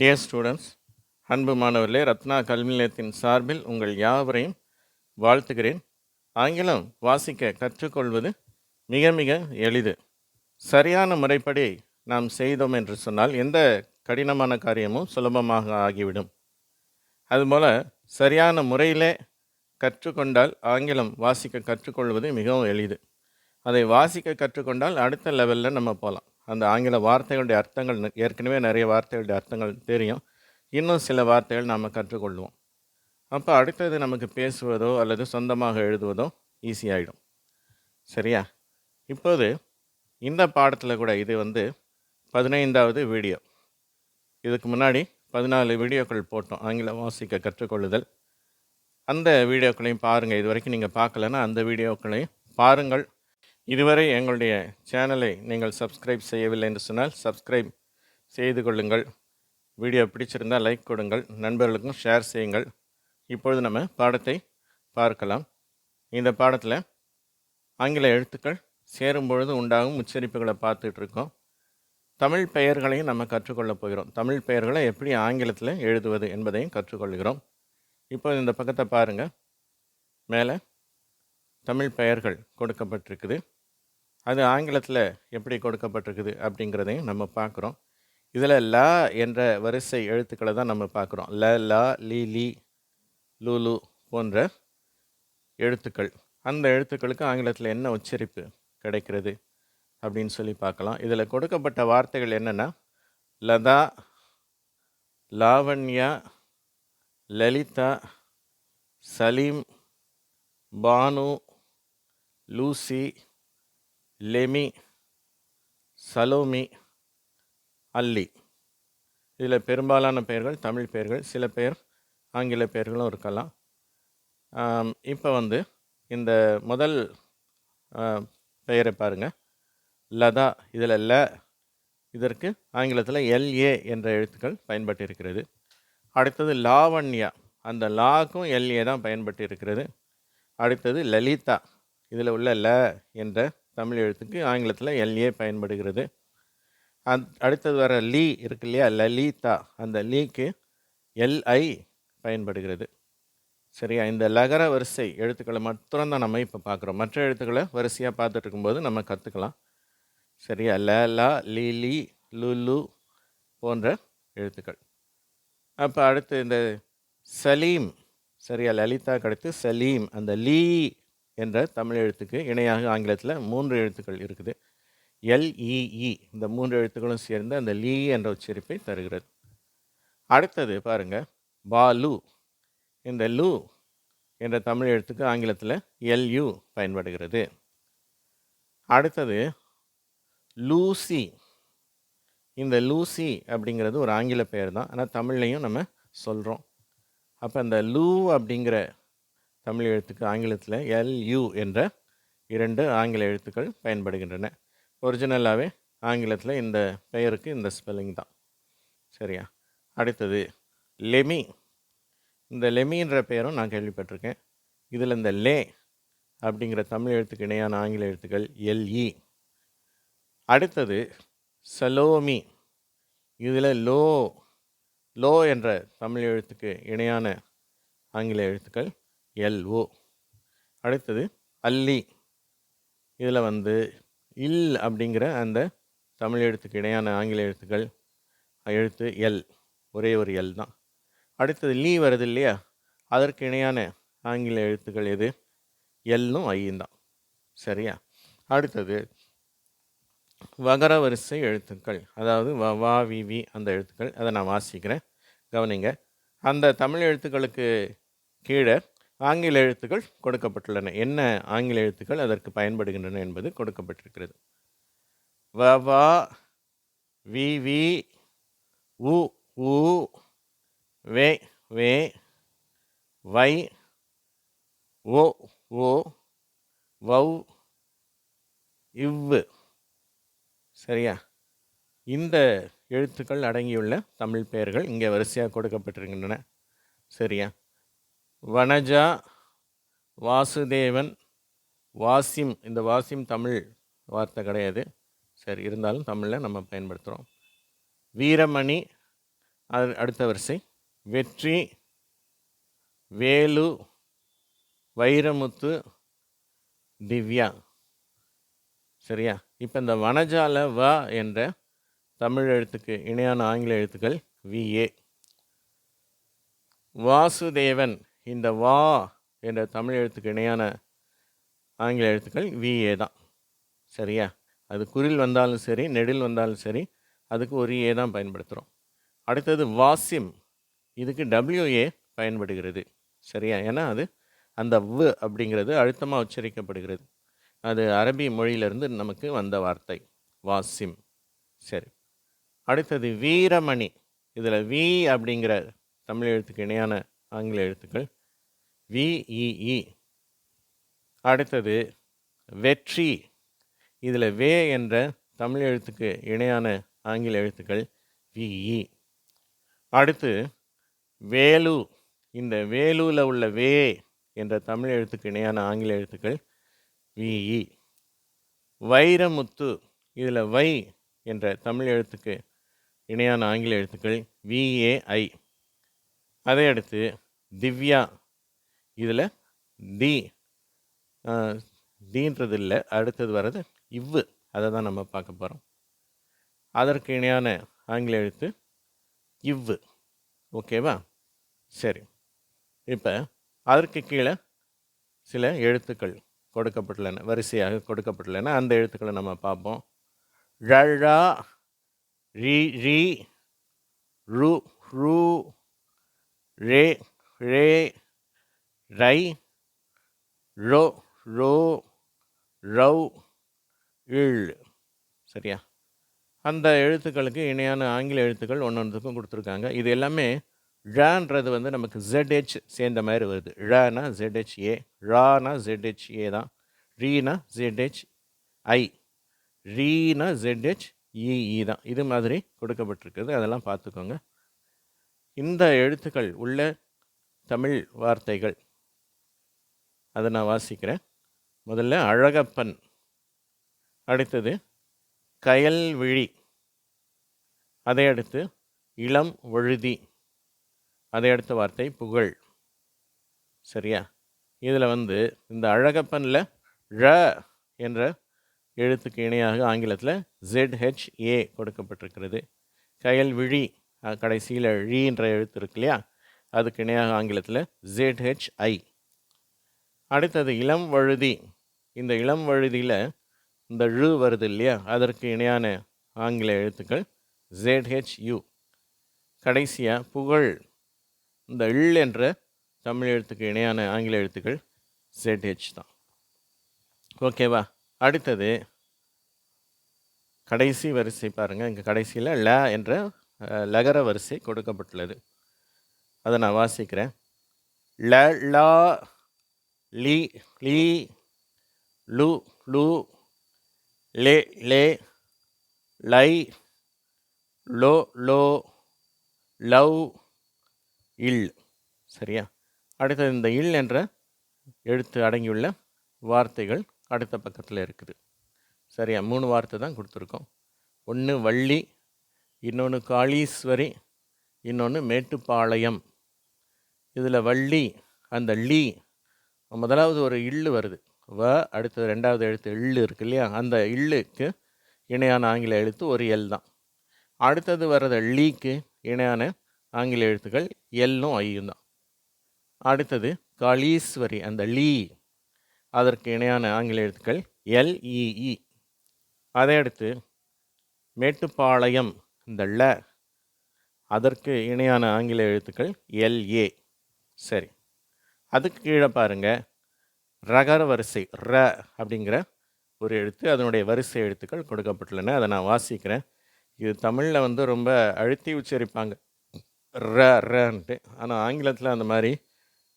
Dear students அன்பு மாணவர்களே ரத்னா கல்வி நிலையத்தின் சார்பில் உங்கள் யாவரையும் வாழ்த்துகிறேன். ஆங்கிலம் வாசிக்க கற்றுக்கொள்வது மிக மிக எளிது. சரியான முறைப்படி நாம் செய்தோம் என்று சொன்னால் எந்த கடினமான காரியமும் சுலபமாக ஆகிவிடும். அதுபோல் சரியான முறையிலே கற்றுக்கொண்டால் ஆங்கிலம் வாசிக்க கற்றுக்கொள்வது மிகவும் எளிது. அதை வாசிக்க கற்றுக்கொண்டால் அடுத்த லெவலில் நம்ம போகலாம் அந்த ஆங்கில வார்த்தைகளுடைய அர்த்தங்கள் ஏற்கனவே நிறைய வார்த்தைகளுடைய அர்த்தங்கள் தெரியும். இன்னும் சில வார்த்தைகள் நாம் கற்றுக்கொள்வோம். அப்போ அடுத்தது நமக்கு பேசுவதோ அல்லது சொந்தமாக எழுதுவதோ ஈஸியாகிடும் சரியா? இப்போது இந்த பாடத்தில் கூட இது வந்து பதினைந்தாவது வீடியோ. இதுக்கு முன்னாடி பதினாலு வீடியோக்கள் போட்டோம் ஆங்கிலம் வாசிக்க கற்றுக்கொள்ளுதல். அந்த வீடியோக்களையும் பாருங்கள் இது வரைக்கும் நீங்கள் பார்க்கலன்னா அந்த வீடியோக்களையும் பாருங்கள். இதுவரை எங்களுடைய சேனலை நீங்கள் சப்ஸ்கிரைப் செய்யவில்லை என்று சொன்னால் சப்ஸ்கிரைப் செய்து கொள்ளுங்கள். வீடியோ பிடிச்சிருந்தால் லைக் கொடுங்கள். நண்பர்களுக்கும் ஷேர் செய்யுங்கள். இப்பொழுது நம்ம பாடத்தை பார்க்கலாம். இந்த பாடத்தில் ஆங்கில எழுத்துக்கள் சேரும் பொழுது உண்டாகும் உச்சரிப்புகளை பார்த்துட்டு இருக்கோம். தமிழ் பெயர்களையும் நம்ம கற்றுக்கொள்ளப் போகிறோம். தமிழ் பெயர்களை எப்படி ஆங்கிலத்தில் எழுதுவது என்பதையும் கற்றுக்கொள்கிறோம். இப்போ இந்த பக்கத்தை பாருங்கள் மேலே தமிழ் பெயர்கள் கொடுக்கப்பட்டிருக்குது. அது ஆங்கிலத்தில் எப்படி கொடுக்கப்பட்டிருக்குது அப்படிங்கிறதையும் நம்ம பார்க்குறோம். இதில் ல என்ற வரிசை எழுத்துக்களை தான் நம்ம பார்க்குறோம். ல லா லீ லி லூலு போன்ற எழுத்துக்கள். அந்த எழுத்துக்களுக்கு ஆங்கிலத்தில் என்ன உச்சரிப்பு கிடைக்கிறது அப்படின்னு சொல்லி பார்க்கலாம். இதில் கொடுக்கப்பட்ட வார்த்தைகள் என்னென்னா லதா லாவண்யா லலிதா சலீம் பானு லூசி லெமி சலோமி அல்லி. இதில் பெரும்பாலான பெயர்கள் தமிழ் பெயர்கள் சில பேர் ஆங்கில பெயர்களும் இருக்கலாம். இப்போ வந்து இந்த முதல் பெயரை பாருங்கள் லதா இதில் ல இதற்கு ஆங்கிலத்தில் எல்ஏ என்ற எழுத்துக்கள் பயன்பட்டு இருக்கிறது அடுத்தது லாவண்யா அந்த லாக்கும் எல்ஏ தான் பயன்பட்டு இருக்கிறது அடுத்தது லலிதா இதில் உள்ள ல என்ற தமிழ் எழுத்துக்கு ஆங்கிலத்தில் எல்ஏ பயன்படுகிறது. அந் அடுத்தது வர லீ இருக்கு இல்லையா? லலிதா. அந்த லீக்கு எல்ஐ பயன்படுகிறது. சரியா? இந்த லகர வரிசை எழுத்துக்களை மாத்திரம் தான் நம்ம இப்போ பார்க்குறோம் மற்ற எழுத்துக்களை வரிசையாக பார்த்துட்டு இருக்கும்போது நம்ம கற்றுக்கலாம் சரியா? ல லா லீலி லுலு போன்ற எழுத்துக்கள். அப்போ அடுத்து இந்த சலீம். சரியா? லலிதாக்கு அடுத்து சலீம். அந்த லீ என்ற தமிழ் எழுத்துக்கு இணையாக ஆங்கிலத்தில் மூன்று எழுத்துக்கள் இருக்குது. எல்இஇ இந்த மூன்று எழுத்துக்களும் சேர்ந்து அந்த லீ என்ற உச்சரிப்பை தருகிறது. அடுத்தது பாருங்கள் பாலு இந்த லு என்ற தமிழ் எழுத்துக்கு ஆங்கிலத்தில் எல்யு பயன்படுகிறது. அடுத்தது லூசி. இந்த லூசி அப்படிங்கிறது ஒரு ஆங்கில பெயர் தான். ஆனால் தமிழ்லையும் நம்ம சொல்கிறோம் அப்போ அந்த லூ அப்படிங்கிற தமிழ் எழுத்துக்கு ஆங்கிலத்தில் எல்யு என்ற இரண்டு ஆங்கில எழுத்துக்கள் பயன்படுகின்றன. ஒரிஜினலாகவே ஆங்கிலத்தில் இந்த பெயருக்கு இந்த ஸ்பெல்லிங் தான். சரியா? அடுத்தது லெமி. இந்த லெமின்ற பெயரும் நான் கேள்விப்பட்டிருக்கேன். இதில் இந்த லே அப்படிங்கிற தமிழ் எழுத்துக்கு இணையான ஆங்கில எழுத்துக்கள் எல்இ அடுத்தது சலோமி. இதில் லோ லோ என்ற தமிழ் எழுத்துக்கு இணையான ஆங்கில எழுத்துக்கள் எல்ஓ அடுத்தது அல்லி இதில் வந்து இல் அப்படிங்கிற அந்த தமிழ் எழுத்துக்கு இணையான ஆங்கில எழுத்துக்கள் எழுத்து எல் ஒரே ஒரு எல் தான். அடுத்தது லீ வருது இல்லையா? அதற்கு இணையான ஆங்கில எழுத்துக்கள் எது? எல்லும் ஐயும் தான். சரியா? அடுத்தது வகர வரிசை எழுத்துக்கள் அதாவது வ வா வி வி அந்த எழுத்துக்கள். அதை நான் வாசிக்கிறேன். கவனிங்க. அந்த தமிழ் எழுத்துக்களுக்கு கீழே ஆங்கில எழுத்துக்கள் கொடுக்கப்பட்டுள்ளன. என்ன ஆங்கில எழுத்துக்கள் அதற்கு பயன்படுகின்றன என்பது கொடுக்கப்பட்டிருக்கிறது. வ வா வி வி உ உ வே வே வை ஓ ஓ வௌ இவ்வு. சரியா? இந்த எழுத்துக்கள் அடங்கியுள்ள தமிழ் பெயர்கள் இங்கே வரிசையாக கொடுக்கப்பட்டிருக்கின்றன. சரியா? வனஜா வாசுதேவன் வாசிம். இந்த வாசிம் தமிழ் வார்த்தை கிடையாது. சரி இருந்தாலும் தமிழில் நம்ம பயன்படுத்துகிறோம் வீரமணி அது அடுத்த வரிசை. வெற்றி வேலு வைரமுத்து திவ்யா. சரியா? இப்போ இந்த வனஜால வ என்ற தமிழ் எழுத்துக்கு இணையான ஆங்கில எழுத்துக்கள் விஏ வாசுதேவன் இந்த வா என்ற தமிழ் எழுத்துக்கு இணையான ஆங்கில எழுத்துக்கள் விஏ தான். சரியா? அது குரில் வந்தாலும் சரி நெடில் வந்தாலும் சரி அதுக்கு ஒரு ஏ தான் பயன்படுத்துகிறோம் அடுத்தது வாசிம். இதுக்கு டபிள்யூஏ பயன்படுகிறது. சரியா? ஏன்னா அது அந்த வ் அப்படிங்கிறது அழுத்தமாக உச்சரிக்கப்படுகிறது. அது அரபி மொழியிலிருந்து நமக்கு வந்த வார்த்தை. வாசிம். சரி. அடுத்தது வீரமணி. இதில் வி அப்படிங்கிற தமிழ் எழுத்துக்கு இணையான ஆங்கில எழுத்துக்கள் விஇஇ அடுத்தது வெற்றி. இதில் வே என்ற தமிழ் எழுத்துக்கு இணையான ஆங்கில எழுத்துக்கள் விஇ அடுத்து வேலு. இந்த வேலுவில் உள்ள வே என்ற தமிழ் எழுத்துக்கு இணையான ஆங்கில எழுத்துக்கள் விஇ வைரமுத்து. இதில் வை என்ற தமிழ் எழுத்துக்கு இணையான ஆங்கில எழுத்துக்கள் விஏஐ அதை அடுத்து திவ்யா. இதில் தி தீன்றது இல்லை அடுத்தது வர்றது இவ்வு அதை தான் நம்ம பார்க்க போகிறோம் அதற்கு இணையான ஆங்கில எழுத்து இவ்வு ஓகேவா சரி. இப்போ அதற்கு கீழே சில எழுத்துக்கள் கொடுக்கப்பட்டுள்ளன வரிசையாக கொடுக்கப்பட்டுள்ளன. அந்த எழுத்துக்களை நம்ம பார்ப்போம். ழழா ரி ரி ரு ரு ரே ரே ரை ரோ ரோ ரவ் இழ். சரியா? அந்த எழுத்துக்களுக்கு இணையான ஆங்கில எழுத்துக்கள் ஒன்று ஒன்றுக்கும் கொடுத்துருக்காங்க. இது எல்லாமே ழான்றது வந்து நமக்கு ZH சேர்ந்த மாதிரி வருது. ழனா ZH A Rana ZH A தான். Reena Z H I Reena Z H E E தான். இது மாதிரி கொடுக்கப்பட்டிருக்குது. அதெல்லாம் பார்த்துக்கோங்க. இந்த எழுத்துக்கள் உள்ள தமிழ் வார்த்தைகள் அதை நான் வாசிக்கிறேன். முதல்ல அழகப்பன். அடுத்தது கயல்விழி அதை அடுத்து இளம் வழுதி அதை அடுத்த வார்த்தை புகழ். சரியா? இதில் வந்து இந்த அழகப்பனில் ழ என்ற எழுத்துக்கு இணையாக ஆங்கிலத்தில் ஜெட்ஹெச்ஏ கொடுக்கப்பட்டிருக்கிறது. கயல்விழி கடைசியில் ழீன்ற எழுத்து இருக்கு இல்லையா? அதுக்கு இணையாக ஆங்கிலத்தில் ஜெட்ஹெச்ஐ அடுத்தது இளம் வழுதி. இந்த இளம் வழுதியில் இந்த ழு வருது இல்லையா? அதற்கு இணையான ஆங்கில எழுத்துக்கள் ZHU கடைசியாக புகழ். இந்த இள் என்ற தமிழ் எழுத்துக்கு இணையான ஆங்கில எழுத்துக்கள் ZH தான். ஓகேவா அடுத்தது கடைசி வரிசை பாருங்கள் இங்கே கடைசியில் ல என்ற லகர வரிசை கொடுக்கப்பட்டுள்ளது. அதை நான் வாசிக்கிறேன். ல லா லி லி லு லு லே லே லை லோ லோ லவ் இல். சரியா? அடுத்தது இந்த இல் என்ற எழுத்து அடங்கியுள்ள வார்த்தைகள் அடுத்த பக்கத்தில் இருக்குது. சரியா? மூணு வார்த்தை தான் கொடுத்துருக்கோம். ஒன்று வள்ளி இன்னொன்று காளீஸ்வரி இன்னொன்று மேட்டுப்பாளையம். இதில் வள்ளி அந்த லீ முதலாவது ஒரு இல்லு வருது. வ அடுத்தது ரெண்டாவது எழுத்து இல்லு இருக்கு இல்லையா? அந்த இல்லுக்கு இணையான ஆங்கில எழுத்து ஒரு எல் தான். அடுத்தது வர்றது லீக்கு இணையான ஆங்கில எழுத்துக்கள் எல்லும் ஐயும் தான். அடுத்தது காளீஸ்வரி அந்த லீ அதற்கு இணையான ஆங்கில எழுத்துக்கள் எல்இஇ அதை அடுத்து மேட்டுப்பாளையம் இந்த ல அதற்கு இணையான ஆங்கில எழுத்துக்கள் எல்ஏ சரி. அதுக்கு கீழே பாருங்கள் ரகர வரிசை ர அப்படிங்கிற ஒரு எழுத்து அதனுடைய வரிசை எழுத்துக்கள் கொடுக்கப்பட்டுள்ளன. அதை நான் வாசிக்கிறேன். இது தமிழில் வந்து ரொம்ப அழுத்தி உச்சரிப்பாங்க. ர ரன்ட்டு. ஆனால் ஆங்கிலத்தில் அந்த மாதிரி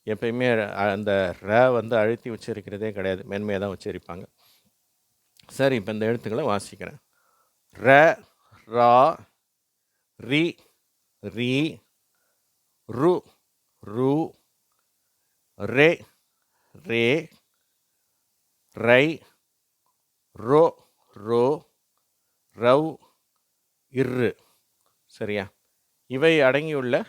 எப்பயுமே அந்த ர வந்து அழுத்தி உச்சரிக்கிறதே கிடையாது. மென்மையாக தான் உச்சரிப்பாங்க. சரி இப்போ இந்த எழுத்துக்களை வாசிக்கிறேன். ர ரா ரி ரி ரு ரு ரே ரே ரை ரோ ரோ ரவ் இர்ரு. சரியா? இவை அடங்கியுள்ள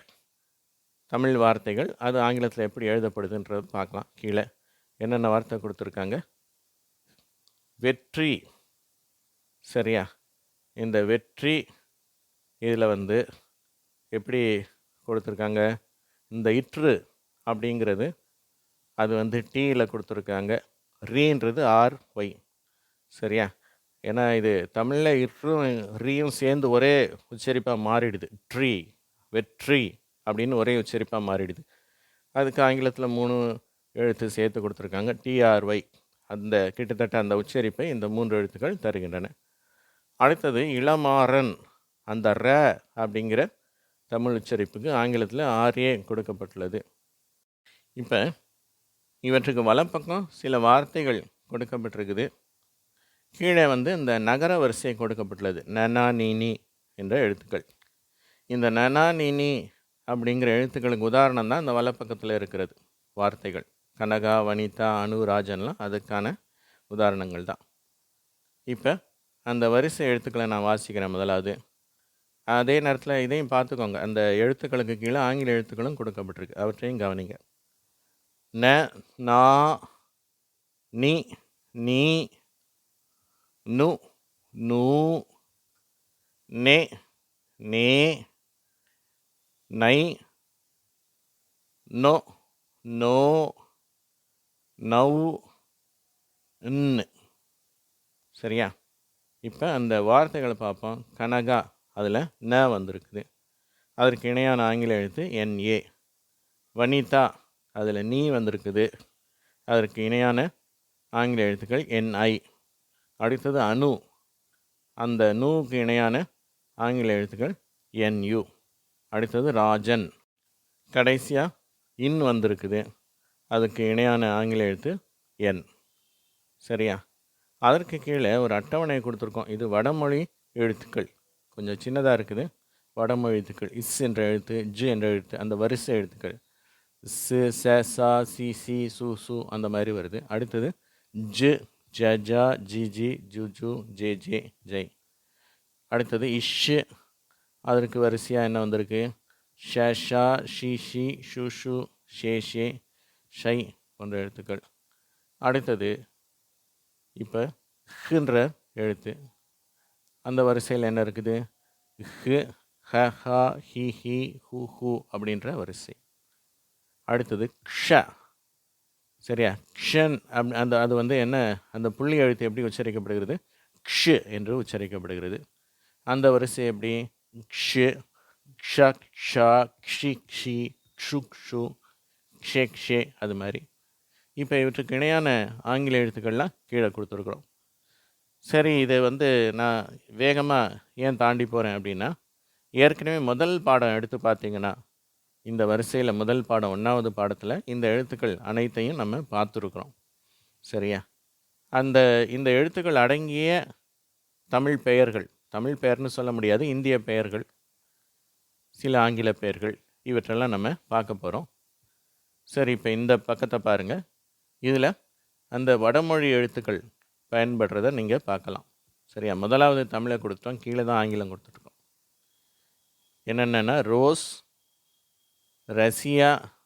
தமிழ் வார்த்தைகள். அது ஆங்கிலத்தில் எப்படி எழுதப்படுதுன்றது பார்க்கலாம். கீழே என்னென்ன வார்த்தை கொடுத்துருக்காங்க? வெற்றி. சரியா? இந்த வெற்றி இதில் வந்து எப்படி கொடுத்துருக்காங்க? இந்த இற்று அப்படிங்கிறது அது வந்து டீயில் கொடுத்துருக்காங்க. ரீன்றது ஆர் ஒய் சரியா? ஏன்னா இது தமிழில் இற்றும் ரீயும் சேர்ந்து ஒரே உச்சரிப்பாக மாறிடுது. ட்ரீ வெற்றி அப்படின்னு ஒரே உச்சரிப்பாக மாறிடுது. அதுக்கு ஆங்கிலத்தில் மூணு எழுத்து சேர்த்து கொடுத்துருக்காங்க. டிஆர்ஒய் அந்த கிட்டத்தட்ட அந்த உச்சரிப்பை இந்த மூன்று எழுத்துக்கள் தருகின்றன. அடுத்தது இளமாறன் அந்த ர அப்படிங்கிற தமிழ் உச்சரிப்புக்கு ஆங்கிலத்தில் ஆர்ஏ கொடுக்கப்பட்டுள்ளது. இப்போ இவற்றுக்கு வலப்பக்கம் சில வார்த்தைகள் கொடுக்கப்பட்டிருக்குது. கீழே வந்து இந்த நகர வரிசை கொடுக்கப்பட்டுள்ளது. நனா நீனி என்ற எழுத்துக்கள். இந்த நனா நீனி அப்படிங்கிற எழுத்துக்களுக்கு உதாரணம் தான் இந்த வலப்பக்கத்தில் இருக்கிறது. வார்த்தைகள். கனகா வனிதா அனு ராஜன்லாம் அதுக்கான உதாரணங்கள் தான். இப்போ அந்த வரிசை எழுத்துக்களை நான் வாசிக்கிறேன் முதலாவது. அதே நேரத்தில் இதையும் பார்த்துக்கோங்க. அந்த எழுத்துக்களுக்கு கீழே ஆங்கில எழுத்துக்களும் கொடுக்கப்பட்டிருக்கு. அவற்றையும் கவனிங்க. ந நா நி நீ நு நூ நே நே நை நோ நோ நவ் இன்னு சரியா? இப்போ அந்த வார்த்தைகளை பார்ப்போம். கனகா அதில் ந வந்திருக்குது. அதற்கு இணையான ஆங்கில எழுத்து என்ஏ வனிதா அதில் நீ வந்திருக்குது. அதற்கு இணையான ஆங்கில எழுத்துக்கள் என்ஐ அடுத்தது அணு அந்த நூவுக்கு இணையான ஆங்கில எழுத்துக்கள் என்யு அடுத்தது ராஜன். கடைசியாக இன் வந்திருக்குது. அதுக்கு இணையான ஆங்கில எழுத்து என். சரியா? அதற்கு கீழே ஒரு அட்டவணையை கொடுத்துருக்கோம். இது வடமொழி எழுத்துக்கள். கொஞ்சம் சின்னதாக இருக்குது. வடமொழி எழுத்துக்கள். இஸ் என்ற எழுத்து ஜு என்ற எழுத்து அந்த வரிசை எழுத்துக்கள். சு ச சா சி சி சு சு அந்த மாதிரி வருது. அடுத்தது ஜு ஜ ஜா ஜி ஜி ஜு ஜு ஜே ஜே ஜெய். அடுத்தது இஷ்ஷு அதற்கு வரிசையாக என்ன வந்திருக்கு? ஷ ஷா ஷி ஷி ஷு ஷு ஷே ஷே ஷை போன்ற எழுத்துக்கள். அடுத்தது இப்போ ஹ்ன்ற எழுத்து. அந்த வரிசையில் என்ன இருக்குது? ஹ ஹ ஹி ஹி ஹூ ஹூ அப்படின்ற வரிசை. அடுத்தது க்ஷ. சரியா? க்ஷன் அப் அந்த அது வந்து என்ன? அந்த புள்ளி எழுத்து எப்படி உச்சரிக்கப்படுகிறது? க்ஷு என்று உச்சரிக்கப்படுகிறது. அந்த வரிசை எப்படி? க்ஷு க்ஷ க்ஷா க்ஷி க்ஷி க்ஷு க்ஷு க்ஷே க்ஷே அது மாதிரி. இப்போ இவற்றுக்கு இணையான ஆங்கில எழுத்துக்கள்லாம் கீழே கொடுத்துருக்குறோம். சரி இதை வந்து நான் வேகமாக ஏன் தாண்டி போகிறேன் அப்படின்னா ஏற்கனவே முதல் பாடம் எடுத்து பார்த்தீங்கன்னா இந்த வரிசையில் முதல் பாடம் ஒன்றாவது பாடத்தில் இந்த எழுத்துக்கள் அனைத்தையும் நம்ம பார்த்துருக்குறோம். சரியா? அந்த இந்த எழுத்துக்கள் அடங்கிய தமிழ் பெயர்கள் தமிழ் பெயர்னு சொல்ல முடியாது இந்திய பெயர்கள் சில ஆங்கில பெயர்கள் இவற்றெல்லாம் நம்ம பார்க்க போகிறோம் சரி இப்போ இந்த பக்கத்தை பாருங்கள் இதில் அந்த வடமொழி எழுத்துக்கள் பயன்படுறத நீங்கள் பார்க்கலாம். சரியா? முதலாவது தமிழை கொடுத்தோம் கீழே தான் ஆங்கிலம் கொடுத்துருக்கோம் என்னென்னா ரோஸ் ரஷ்யா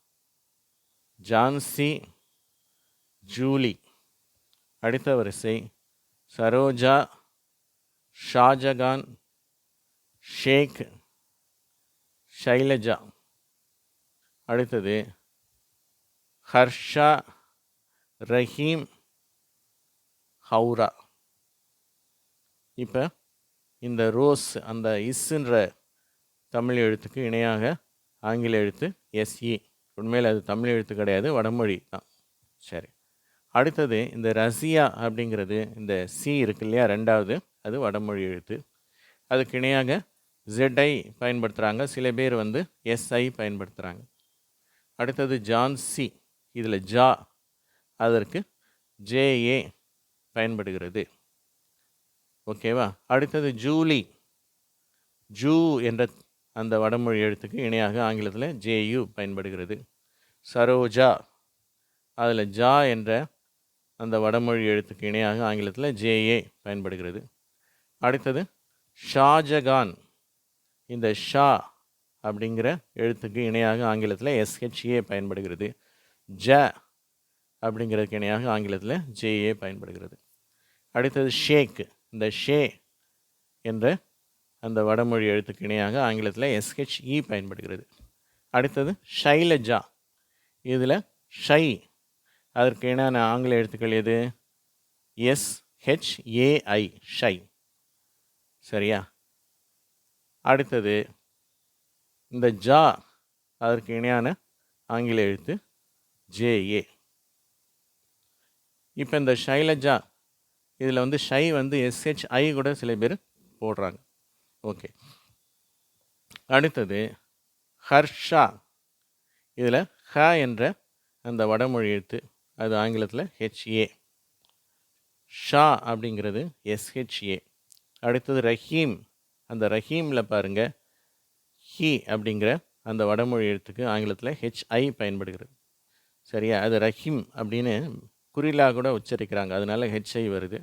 ஜான்சி ஜூலி. அடுத்த வரிசை சரோஜா ஷாஜகான் ஷேக் ஷைலஜா. அடுத்தது ஹர்ஷா ரஹீம் ஹவுரா. இப்போ இந்த ரோஸ் அந்த இஸ்ஸுன்ற தமிழ் எழுத்துக்கு இணையாக ஆங்கில எழுத்து எஸ்இ உண்மையில் அது தமிழ் எழுத்து கிடையாது வடமொழி தான். சரி. அடுத்தது இந்த ரஷ்யா அப்படிங்கிறது இந்த சி இருக்கு இல்லையா ரெண்டாவது அது வடமொழி எழுத்து. அதுக்கு இணையாக ஜெட்ஐ பயன்படுத்துகிறாங்க சில பேர் வந்து எஸ்ஐ பயன்படுத்துகிறாங்க அடுத்தது ஜான்சி இதில் ஜா அதற்கு ஜேஏ பயன்படுகிறது. ஓகேவா? அடுத்தது ஜூலி ஜூ என்ற அந்த வடமொழி எழுத்துக்கு இணையாக ஆங்கிலத்தில் ஜேயு பயன்படுகிறது. சரோஜா. அதில் ஜா என்ற அந்த வடமொழி எழுத்துக்கு இணையாக ஆங்கிலத்தில் ஜேஏ பயன்படுகிறது. அடுத்தது ஷாஜகான். இந்த ஷா அப்படிங்கிற எழுத்துக்கு இணையாக ஆங்கிலத்தில் எஸ்ஹெச்ஏ பயன்படுகிறது. ஜ அப்படிங்கிறதுக்கு இணையாக ஆங்கிலத்தில் ஜேஏ பயன்படுகிறது. அடுத்தது ஷேக். இந்த ஷே என்ற அந்த வடமொழி எழுத்துக்கு இணையாக ஆங்கிலத்தில் எஸ்ஹெச்இ பயன்படுகிறது. அடுத்தது ஷைலஜா. இதில் ஷை அதற்கு இணையான ஆங்கில எழுத்துக்கள் எது? எஸ்ஹெச்ஏஐ ஷை. சரியா? அடுத்தது இந்த ஜா அதற்கு இணையான ஆங்கில எழுத்து ஜேஏ இப்போ இந்த ஷைலஜா இதில் வந்து ஷை வந்து எஸ்ஹெச்ஐ கூட சில பேர் போடுறாங்க. ஓகே. அடுத்தது ஹர்ஷா. இதில் ஹ என்ற அந்த வடமொழி எழுத்து அது ஆங்கிலத்தில் ஹெச்ஏ ஷா அப்படிங்கிறது எஸ்ஹெச்ஏ அடுத்தது ரஹீம். அந்த ரஹீமில் பாருங்கள் ஹி அப்படிங்கிற அந்த வடமொழி எழுத்துக்கு ஆங்கிலத்தில் ஹெச்ஐ பயன்படுகிறது. சரியா? அது ரஹீம் அப்படின்னு குறிலாக கூட உச்சரிக்கிறாங்க அதனால ஹெச்ஐ வருது.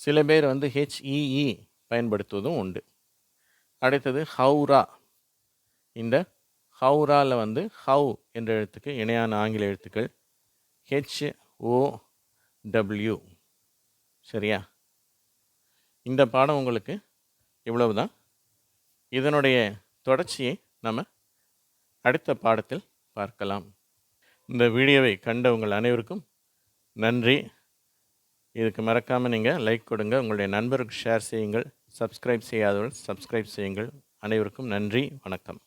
சில பேர் வந்து ஹெச்இஇ பயன்படுத்துவதும் உண்டு. அடுத்தது ஹவுரா. இந்த ஹவுராவில் வந்து ஹவு என்ற எழுத்துக்கு இணையான ஆங்கில எழுத்துக்கள் ஹெச் ஓ டபிள்யூ சரியா? இந்த பாடம் உங்களுக்கு இவ்வளவு தான் இதனுடைய தொடர்ச்சியை நம்ம அடுத்த பாடத்தில் பார்க்கலாம். இந்த வீடியோவை கண்ட உங்கள் அனைவருக்கும் நன்றி. இதுக்கு மறக்காமல் நீங்கள் லைக் கொடுங்க. உங்களுடைய நண்பருக்கு ஷேர் செய்யுங்கள். சப்ஸ்கிரைப் செய்யாதவர்கள் சப்ஸ்கிரைப் செய்யுங்கள். அனைவருக்கும் நன்றி. வணக்கம்.